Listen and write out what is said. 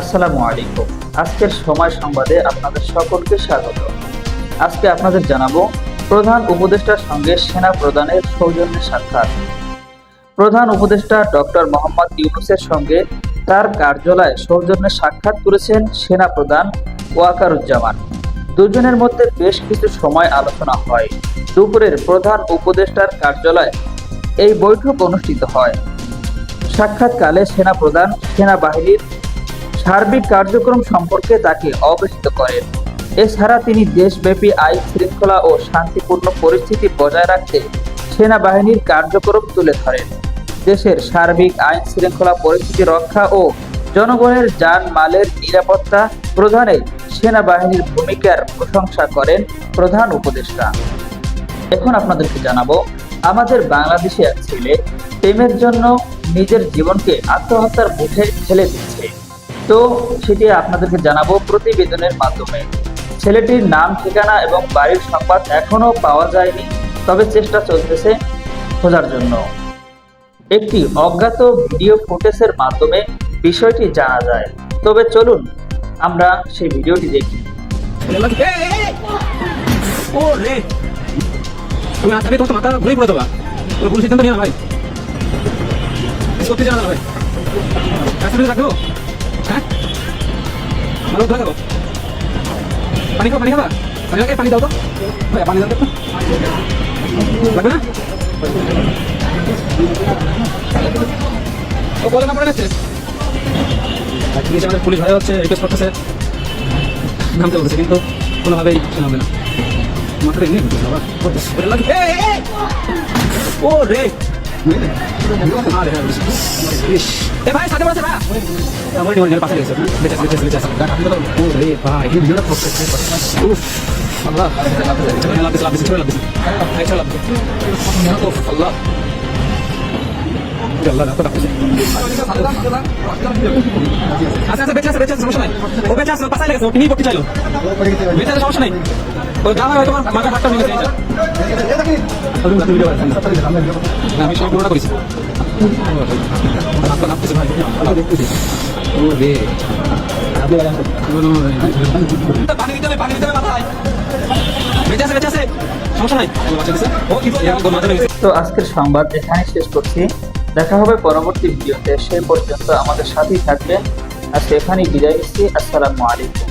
আসসালামু আলাইকুম। আজকের সময় সংবাদে আপনাদের সকলকে স্বাগত। আজকে আপনাদের জানাব প্রধান উপদেষ্টার সঙ্গে সেনা প্রধানের সৌজন্যে সাক্ষাৎ। প্রধান উপদেষ্টা ডক্টর মোহাম্মদ ইউনুসের সঙ্গে তার কার্যালয়ে সৌজন্যে সাক্ষাৎ করেছেন সেনা প্রধান ওয়াকারুজ্জামান। দুজনের মধ্যে বেশ কিছু সময় আলোচনা হয়। দুপুরের প্রধান উপদেষ্টার কার্যালয়ে এই বৈঠক অনুষ্ঠিত হয়। সাক্ষাৎকালে সেনা প্রধান সেনাবাহিনীর সার্বিক কার্যক্রম সম্পর্কে তাকে অবহিত করেন। এছাড়া তিনি দেশব্যাপী আইন শৃঙ্খলা ও শান্তিপূর্ণ পরিস্থিতি বজায় রাখতে সেনাবাহিনীর কার্যক্রম তুলে ধরেন। দেশের সার্বিক আইন শৃঙ্খলা পরিস্থিতি রক্ষা ও জনগণের যান মালের নিরাপত্তা প্রধানে সেনাবাহিনীর ভূমিকার প্রশংসা করেন প্রধান উপদেষ্টা। এখন আপনাদেরকে জানাব, আমাদের বাংলাদেশে এক ছেলে প্রেমের জন্য নিজের জীবনকে আত্মহত্যার মুখে ঠেলে দিচ্ছে। তো সেটি আপনাদেরকে জানাব প্রতিবেদনের মাধ্যমে। ছেলেটির নাম, ঠিকানা এবং বাড়ির সংবাদ এখনও পাওয়া যায়নি, তবে চেষ্টা চলতেছে খোঁজার জন্য। একটি অজ্ঞাত ভিডিও ফুটেজের মাধ্যমে বিষয়টি জানা যায়। তবে চলুন, আমরা সেই ভিডিওটি দেখি। সিদ্ধান্ত নিও না ভাই। সত্যি জানা ভাই। একসাথে হ্যাঁ ভালো ধরে দেবো পানি খাও পানি খাবা পানি লাগে পানি দাও তো ভাই পানি দাও তো লাগবে না ও বলে না পড়ে গেছে পুলিশ আমাদের পুলিশ ভাই হচ্ছে রিকোয়েস্ট করতেছে নামতে বলছে কিন্তু কোনোভাবেই শোনাবে না মাথাটা এমনি ঢুকে বাবা! ও রে ভাই সাথে বসে ভাই পাশে গেছে বেঁচে বেঁচে বেঁচে আছে। ও রে ভাই উফ আল্লাহ লাভ লাভ লাভ এই লাভ আল্লাহ আচ্ছা আচ্ছা বেঁচে আছে বেঁচে আছে সমস্যা নাই ও বেঁচে আছে পাশায় লেগেছে ও আছে সমস্যা নাই তো আজকের সংবাদ এখানে শেষ করছি। দেখা হবে পরবর্তী ভিডিওতে। সেই পর্যন্ত আমাদের সাথেই থাকবেন। আর সেখানেই বিদায় নিচ্ছি। আসসালামু আলাইকুম।